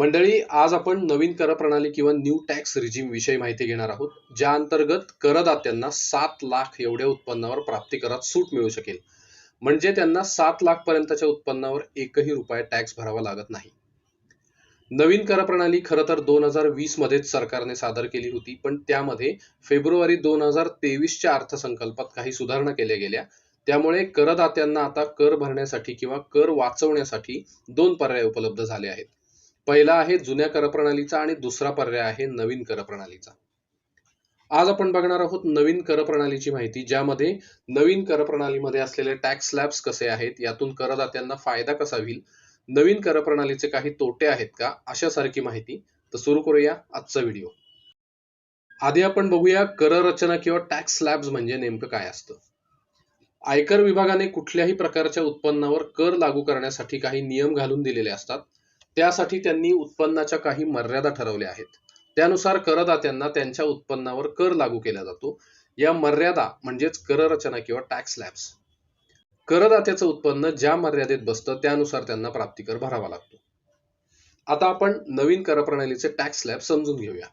मंडळी आज आपण नवीन कर प्रणाली किंवा न्यू टॅक्स रिजिम विषयी माहिती घेणार आहोत ज्या अंतर्गत करदात्यांना सात लाख एवढ्या उत्पन्नावर प्राप्ती करात सूट मिळू शकेल. म्हणजे त्यांना सात लाख पर्यंतच्या उत्पन्नावर एकही रुपया टॅक्स भरावा लागत नाही. नवीन कर प्रणाली खरं तर दोन हजार वीस मध्येच सरकारने सादर केली होती पण त्यामध्ये फेब्रुवारी दोन हजार तेवीसच्या अर्थसंकल्पात काही सुधारणा केल्या गेल्या. त्यामुळे करदात्यांना आता कर भरण्यासाठी किंवा कर वाचवण्यासाठी दोन पर्याय उपलब्ध झाले आहेत. पहिला आहे जुन्या कर प्रणालीचा आणि दुसरा पर्याय आहे नवीन कर प्रणालीचा आज आपण बघणार आहोत नवीन कर प्रणालीची माहिती ज्यामध्ये नवीन कर प्रणालीमध्ये असलेले टॅक्स स्लॅब्स कसे आहेत यातून करदात्यांना फायदा कसा होईल नवीन कर प्रणालीचे काही तोटे आहेत का अशासारखी माहिती. तर सुरू करूया आजचा व्हिडिओ. आधी आपण बघूया कर रचना किंवा टॅक्स स्लॅब्स म्हणजे नेमकं काय असतं. आयकर विभागाने कुठल्याही प्रकारच्या उत्पन्नावर कर लागू करण्यासाठी काही नियम घालून दिलेले असतात. त्यासाठी त्यांनी उत्पन्नाच्या काही मर्यादा ठरवल्या आहेत. त्यानुसार करदात्यांना त्यांच्या उत्पन्नावर कर लागू केला जातो. या मर्यादा म्हणजेच कर रचना किंवा टॅक्स लॅब्स करदात्याचं उत्पन्न ज्या मर्यादेत बसतं त्यानुसार त्यांना प्राप्तिकर भरावा लागतो. आता आपण नवीन कर प्रणालीचे टॅक्स स्लॅब समजून घेऊया.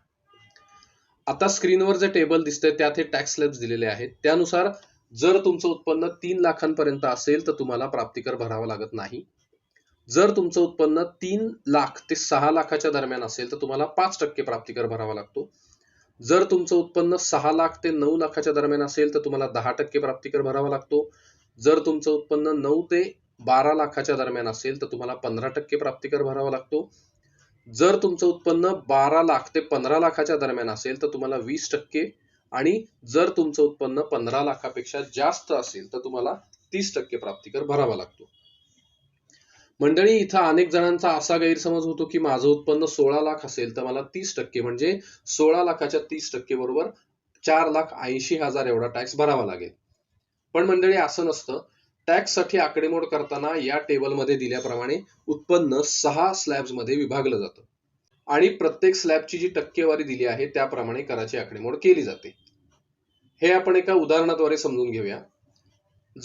आता स्क्रीनवर जे टेबल दिसतंय त्यात हे टॅक्स स्लॅब्स दिलेले आहेत. त्यानुसार जर तुमचं उत्पन्न तीन लाखांपर्यंत असेल तर तुम्हाला प्राप्तिकर भरावा लागत नाही. जर तुमचं उत्पन्न तीन लाख ते सहा लाखाच्या दरम्यान असेल तर तुम्हाला पाच टक्के प्राप्तिकर भरावा लागतो. जर तुमचं उत्पन्न सहा लाख ते नऊ लाखाच्या दरम्यान असेल तर तुम्हाला दहा टक्के प्राप्तिकर भरावा लागतो. जर तुमचं उत्पन्न नऊ ते बारा लाखाच्या दरम्यान असेल तर तुम्हाला पंधरा टक्के प्राप्तिकर भरावा लागतो. जर तुमचं उत्पन्न बारा लाख ते पंधरा लाखाच्या दरम्यान असेल तर तुम्हाला वीस टक्के. आणि जर तुमचं उत्पन्न पंधरा लाखापेक्षा जास्त असेल तर तुम्हाला तीस टक्के प्राप्तिकर भरावा लागतो. मंडळी इथं अनेक जणांचा असा गैरसमज होतो की माझं उत्पन्न सोळा लाख असेल तर मला तीस टक्के म्हणजे सोळा लाखाच्या तीस टक्के बरोबर चार लाख ऐंशी हजार एवढा टॅक्स भरावा लागेल. पण मंडळी असं नसतं. टॅक्ससाठी आकडेमोड करताना या टेबलमध्ये दिल्याप्रमाणे उत्पन्न सहा स्लॅब्समध्ये विभागलं जातं. आणि प्रत्येक स्लॅबची जी टक्केवारी दिली आहे त्याप्रमाणे कराची आकडेमोड केली जाते. हे आपण एका उदाहरणाद्वारे समजून घेऊया.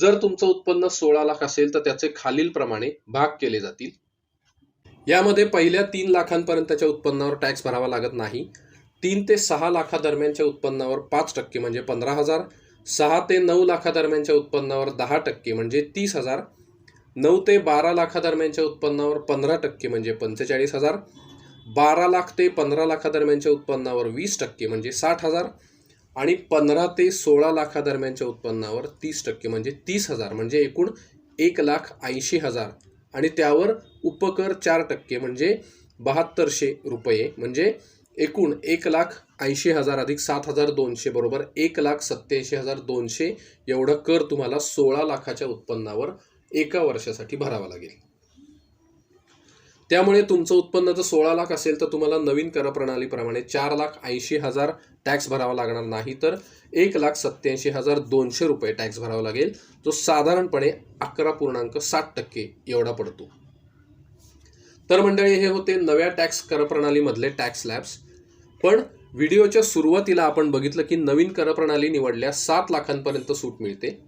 जर तुमचं उत्पन्न सोळा लाख असेल तर त्याचे खालील प्रमाणे भाग केले जातील. यामध्ये पहिल्या तीन लाखांपर्यंतच्या उत्पन्नावर टॅक्स भरावा लागत नाही. तीन ते सहा लाखादरम्यानच्या उत्पन्नावर पाच टक्के म्हणजे पंधरा हजार. सहा ते नऊ लाखादरम्यानच्या उत्पन्नावर दहा टक्के म्हणजे तीस हजार. नऊ ते बारा लाखादरम्यानच्या उत्पन्नावर पंधरा टक्के म्हणजे पंचेचाळीस हजार. बारा लाख ते पंधरा लाखादरम्यानच्या उत्पन्नावर वीस टक्के म्हणजे साठ हजार. आणि पंधरा ते सोळा लाखादरम्यानच्या उत्पन्नावर तीस टक्के म्हणजे तीस हजार म्हणजे एकूण एक लाख ऐंशी हजार. आणि त्यावर उपकर चार टक्के म्हणजे बहात्तरशे रुपये म्हणजे एकूण एक लाख ऐंशी हजार अधिक सात हजार दोनशे बरोबर एक लाख सत्याऐंशी हजार दोनशे एवढं कर तुम्हाला सोळा लाखाच्या उत्पन्नावर एका वर्षासाठी भरावा लागेल. त्यामुळे तुमचं उत्पन्न जर सोळा लाख असेल तर तुम्हाला नवीन कर प्रणालीप्रमाणे चार लाख ऐंशी हजार टॅक्स भरावा लागणार नाही तर एक लाख सत्त्याऐंशी हजार दोनशे रुपये टॅक्स भरावा लागेल. जो साधारणपणे अकरा पूर्णांक सात टक्के एवढा पडतो. तर मंडळी हे होते नव्या टॅक्स कर प्रणालीमधले टॅक्स स्लॅब्स पण व्हिडिओच्या सुरुवातीला आपण बघितलं की नवीन कर प्रणाली निवडल्यास सात लाखांपर्यंत सूट मिळते.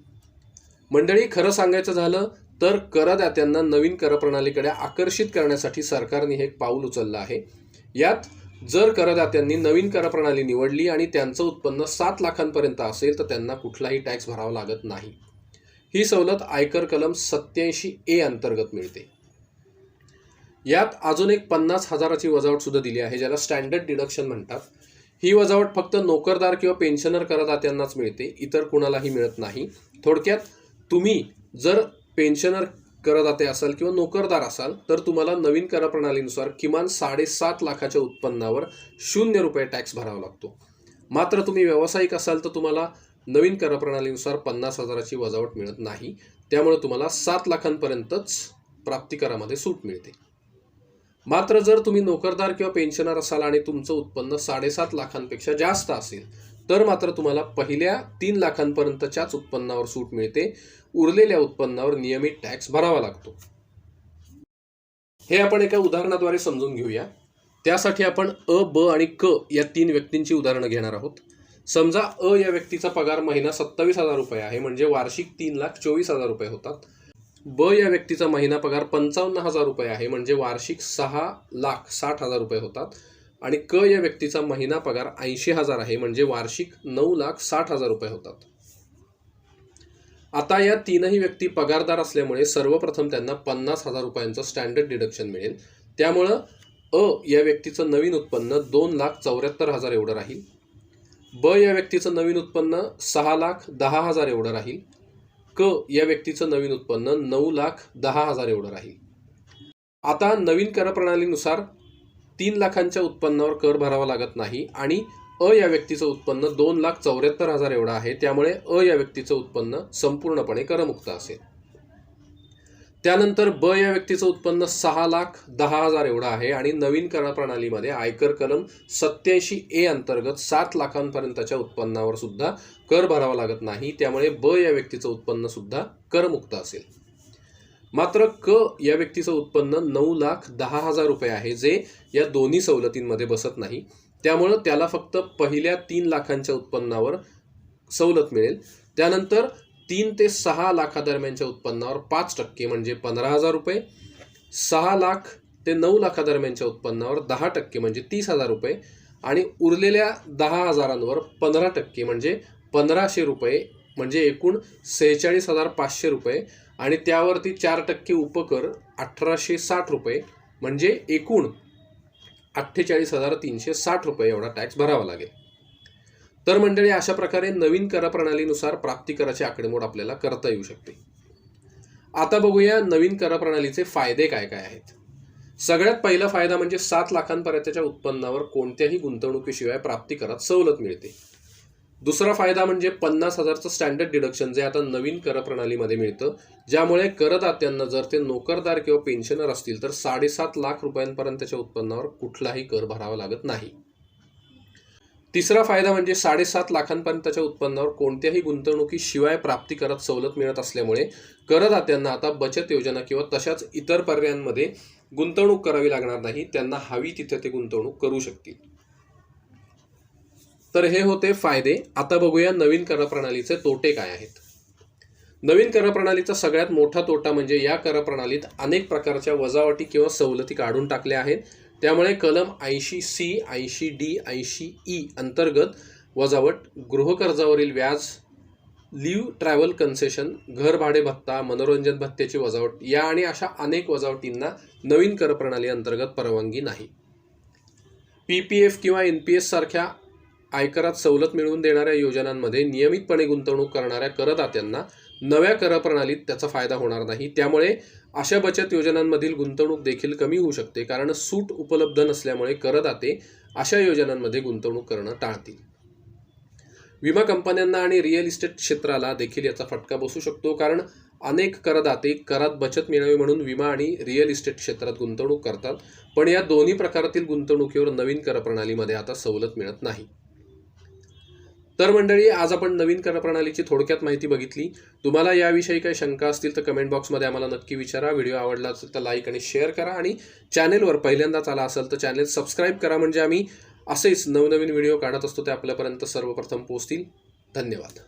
मंडळी खरं सांगायचं झालं तर करदात्यांना नवीन करप्रणालीकडे आकर्षित करण्यासाठी सरकारने हे एक पाऊल उचललं आहे. यात जर करदात्यांनी नवीन करप्रणाली निवडली आणि त्यांचं उत्पन्न सात लाखांपर्यंत असेल तर त्यांना कुठलाही टॅक्स भरावा लागत नाही. ही सवलत आयकर कलम सत्याऐंशी ए अंतर्गत मिळते. यात अजून एक पन्नास हजाराची वजावट सुद्धा दिली आहे ज्याला स्टँडर्ड डिडक्शन म्हणतात. ही वजावट फक्त नोकरदार किंवा पेन्शनर करदात्यांनाच मिळते इतर कुणालाही मिळत नाही. थोडक्यात तुम्ही जर पेन्शनर करदाते असाल किंवा नोकरदार असाल तर तुम्हाला नवीन कर प्रणालीनुसार किमान साडेसात लाखाच्या उत्पन्नावर शून्य रुपये टॅक्स भरावा लागतो. मात्र तुम्ही व्यावसायिक असाल तर तुम्हाला नवीन कर प्रणालीनुसार पन्नास हजाराची वजावट मिळत नाही. त्यामुळे तुम्हाला सात लाखांपर्यंतच प्राप्तिकरामध्ये सूट मिळते. मात्र जर तुम्ही नोकरदार किंवा पेन्शनर असाल आणि तुमचं उत्पन्न साडेसात लाखांपेक्षा जास्त असेल तर मात्र तुम्हाला पहिल्या तीन लाखांपर्यंतच्याच उत्पन्नावर सूट मिळते. उरलेल्या उत्पन्नावर नियमित टॅक्स भरावा लागतो. हे आपण एका उदाहरणाद्वारे समजून घेऊया. त्यासाठी आपण अ ब आणि क या तीन व्यक्तींची उदाहरणं घेणार आहोत. समजा अ या व्यक्तीचा पगार महिना सत्तावीस हजार रुपये आहे म्हणजे वार्षिक तीन लाख चोवीस हजार रुपये होतात. ब या व्यक्तीचा महिना पगार पंचावन्न हजार रुपये आहे म्हणजे वार्षिक सहा लाख साठ हजार रुपये होतात. आणि क या व्यक्तीचा महिना पगार ऐंशी हजार आहे म्हणजे वार्षिक नऊ लाख साठ हजार रुपये होतात. आता या तीनही व्यक्ती पगारदार असल्यामुळे सर्वप्रथम त्यांना पन्नास हजार रुपयांचं स्टँडर्ड डिडक्शन मिळेल. त्यामुळं अ या व्यक्तीचं नवीन उत्पन्न दोन लाख चौऱ्याहत्तर हजार एवढं राहील. ब या व्यक्तीचं नवीन उत्पन्न सहा लाख दहा हजार एवढं राहील. क या व्यक्तीचं नवीन उत्पन्न नऊ लाख दहा हजार एवढं राहील. आता नवीन कर प्रणालीनुसार तीन लाखांच्या उत्पन्नावर कर भरावा लागत नाही आणि अ या व्यक्तीचं उत्पन्न दोन लाख चौऱ्याहत्तर हजार एवढं आहे. त्यामुळे अ या व्यक्तीचं उत्पन्न संपूर्णपणे करमुक्त असेल. त्यानंतर ब या व्यक्तीचं उत्पन्न सहा लाख दहा हजार एवढं आहे आणि नवीन कर प्रणालीमध्ये आयकर कलम सत्याऐंशी ए अंतर्गत सात लाखांपर्यंतच्या उत्पन्नावर सुद्धा कर भरावा लागत नाही. त्यामुळे ब या व्यक्तीचं उत्पन्न सुद्धा करमुक्त असेल. मात्र क या व्यक्तीचं उत्पन्न नऊ लाख दहा हजार रुपये आहे जे या दोन्ही सवलतींमध्ये बसत नाही. त्यामुळं त्याला फक्त पहिल्या तीन लाखांच्या उत्पन्नावर सवलत मिळेल. त्यानंतर तीन ते सहा लाखादरम्यानच्या उत्पन्नावर पाच टक्के म्हणजे पंधरा हजार रुपये सहा लाख ते नऊ लाखादरम्यानच्या उत्पन्नावर दहा टक्के म्हणजे तीस हजार रुपये आणि उरलेल्या दहा हजारांवर पंधरा टक्के म्हणजे पंधराशे रुपये म्हणजे एकूण सेहेचाळीस हजार पाचशे रुपये आणि त्यावरती चार टक्के उपकर अठराशे साठ रुपये म्हणजे एकूण अठ्ठेचाळीस हजार तीनशे साठ रुपये एवढा टॅक्स भरावा लागेल. तर मंडळी अशा प्रकारे नवीन कर प्रणालीनुसार प्राप्तिकराची आकडेमोड आपल्याला करता येऊ शकते. आता बघूया नवीन कर प्रणालीचे फायदे काय काय आहेत. सगळ्यात पहिला फायदा म्हणजे सात लाखांपर्यंतच्या उत्पन्नावर कोणत्याही गुंतवणुकीशिवाय प्राप्तिकरात सवलत मिळते. दुसरा फायदा म्हणजे पन्नास हजारचं स्टँडर्ड डिडक्शन जे आता नवीन कर प्रणालीमध्ये मिळतं ज्यामुळे करदात्यांना जर ते नोकरदार किंवा पेन्शनर असतील तर साडेसात लाख रुपयांपर्यंतच्या उत्पन्नावर कुठलाही कर भरावा लागत नाही. तिसरा फायदा म्हणजे साडेसात लाखांपर्यंतच्या उत्पन्नावर कोणत्याही गुंतवणुकीशिवाय प्राप्ती करत सवलत मिळत असल्यामुळे करदात्यांना आता बचत योजना किंवा तशाच इतर पर्यायांमध्ये गुंतवणूक करावी लागणार नाही त्यांना हवी तिथे ते गुंतवणूक करू शकतील. तर हे होते फायदे. आता बघूया नवीन कर प्रणालीचे तोटे काय आहेत. नवीन करप्रणालीचा सगळ्यात मोठा तोटा म्हणजे या कर प्रणालीत अनेक प्रकारच्या वजावटी किंवा सवलती काढून टाकल्या आहेत. त्यामुळे कलम ऐंशी सी ऐंशी डी ऐंशी ई अंतर्गत वजावट गृहकर्जावरील व्याज लिव्ह ट्रॅव्हल कन्सेशन घर भाडे भत्ता मनोरंजन भत्त्याची वजावट या आणि अशा अनेक वजावटींना नवीन कर प्रणाली अंतर्गत परवानगी नाही. पी पी एफ किंवा एन पी एस सारख्या आयकरात सवलत मिळवून देणाऱ्या योजनांमध्ये नियमितपणे गुंतवणूक करणाऱ्या करदात्यांना नव्या कर प्रणालीत त्याचा फायदा होणार नाही. त्यामुळे अशा बचत योजनांमधील गुंतवणूक देखील कमी होऊ शकते कारण सूट उपलब्ध नसल्यामुळे करदाते अशा योजनांमध्ये गुंतवणूक करणं टाळतील. विमा कंपन्यांना आणि रिअल इस्टेट क्षेत्राला देखील याचा फटका बसू शकतो कारण अनेक करदाते करात बचत मिळावी म्हणून विमा आणि रिअल इस्टेट क्षेत्रात गुंतवणूक करतात. पण या दोन्ही प्रकारातील गुंतवणुकीवर नवीन कर प्रणालीमध्ये आता सवलत मिळत नाही. तर मंडळी आज आपण नवीन कर प्रणालीची थोडक्यात माहिती बघितली. तुम्हाला याविषयी काही शंका असतील तर कमेंट बॉक्समध्ये आम्हाला नक्की विचारा. व्हिडिओ आवडला असेल तर लाईक आणि शेअर करा आणि चॅनेलवर पहिल्यांदाच आला असेल तर चॅनेल सबस्क्राईब करा. म्हणजे आम्ही असेच नवनवीन व्हिडिओ काढत असतो ते आपल्यापर्यंत सर्वप्रथम पोहोचतील. धन्यवाद.